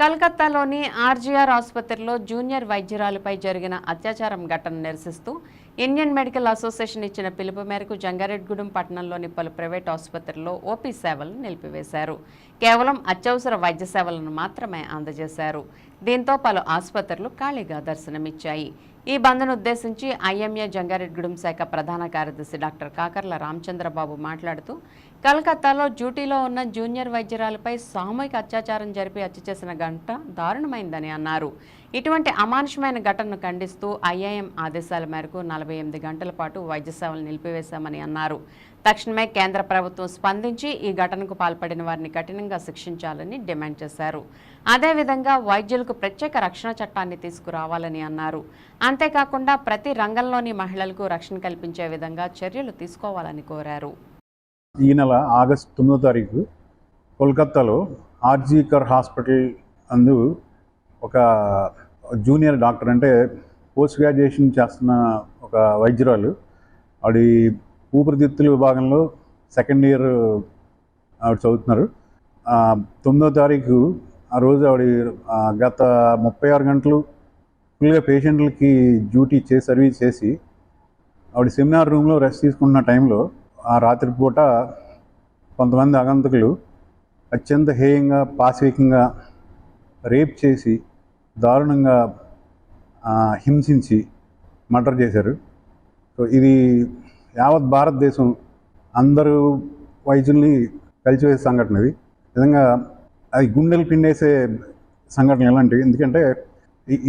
కలకత్తాలోని RGR ఆసుపత్రిలో junior వైద్యురాలిపై జరిగిన అత్యాచారం ఘటన నిరసిస్తూ ఇండియన్ మెడికల్ అసోసియేషన్ ఇచ్చిన పిలుపు మేరకు జంగారెడ్గూడెం పట్టణంలోని పలు ప్రైవేట్ ఆసుపత్రుల్లో ఓపీ సేవలు నిలిపివేశారు. కేవలం అత్యవసర వైద్య సేవలను మాత్రమే అందజేశారు. దీంతో పలు ఆసుపత్రులు ఖాళీగా దర్శనమిచ్చాయి. ఈ బంద్ను ఉద్దేశించి ఐఎంఏ జంగారెడ్గూడెం శాఖ ప్రధాన కార్యదర్శి డాక్టర్ కాకర్ల రామచంద్రబాబు మాట్లాడుతూ కలకత్తాలో డ్యూటీలో ఉన్న జూనియర్ వైద్యురాలపై సామూహిక అత్యాచారం జరిపి హత్య చేసిన గంట దారుణమైందని అన్నారు. ఇటువంటి అమానుషమైన ఘటనను ఖండిస్తూ ఐఐఎం ఆదేశాల మేరకు నలభై ఎనిమిది గంటల పాటు వైద్య సేవలు నిలిపివేశామని అన్నారు. తక్షణమే కేంద్ర ప్రభుత్వం స్పందించి ఈ ఘటనకు పాల్పడిన వారిని కఠినంగా శిక్షించాలని డిమాండ్ చేశారు. అదేవిధంగా వైద్యులకు ప్రత్యేక రక్షణ చట్టాన్ని తీసుకురావాలని అన్నారు. అంతేకాకుండా ప్రతి రంగంలోని మహిళలకు రక్షణ కల్పించే విధంగా చర్యలు తీసుకోవాలని కోరారు. ఈ నెల ఆగస్టు తొమ్మిదో తారీఖు కోల్కత్తాలో ఆర్జీకర్ హాస్పిటల్ అందు ఒక జూనియర్ డాక్టర్ అంటే పోస్ట్ గ్రాడ్యుయేషన్ చేస్తున్న ఒక వైద్యురాలు. ఆవిడ ఊపిరితిత్తుల విభాగంలో సెకండ్ ఇయర్ ఆవిడ చదువుతున్నారు. తొమ్మిదో తారీఖు ఆ రోజు ఆవిడ గత ముప్పై ఆరు గంటలు ఫుల్గా పేషెంట్లకి డ్యూటీ చేసి సర్వీస్ చేసి ఆవిడ సెమినార్ రూమ్లో రెస్ట్ తీసుకున్న టైంలో ఆ రాత్రిపూట కొంతమంది అగంతకులు అత్యంత హేయంగా పాశవికంగా రేప్ చేసి దారుణంగా హింసించి మర్డర్ చేశారు. సో ఇది యావత్ భారతదేశం అందరూ వైద్యుల్ని కలిసివేసే సంఘటన ఇది. నిజంగా అది గుండెలు పిండేసే సంఘటన ఎలాంటివి ఎందుకంటే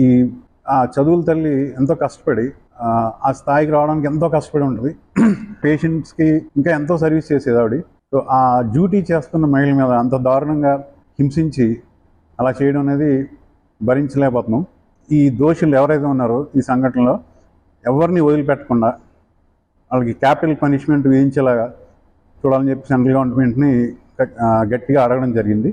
ఈ ఆ చదువుల తల్లి ఎంతో కష్టపడి ఆ, స్థాయికి రావడానికి ఎంతో కష్టపడి ఉంటుంది. పేషెంట్స్కి ఇంకా ఎంతో సర్వీస్ చేసేది ఆవిడ. సో ఆ డ్యూటీ చేస్తున్న మహిళల మీద అంత దారుణంగా హింసించి అలా చేయడం అనేది భరించలేకపోతున్నాం. ఈ దోషులు ఎవరైతే ఉన్నారో ఈ సంఘటనలో ఎవరిని వదిలిపెట్టకుండా వాళ్ళకి క్యాపిటల్ పనిష్మెంట్ విధించేలాగా చూడాలని చెప్పి సెంట్రల్ గవర్నమెంట్ని గట్టిగా అడగడం జరిగింది.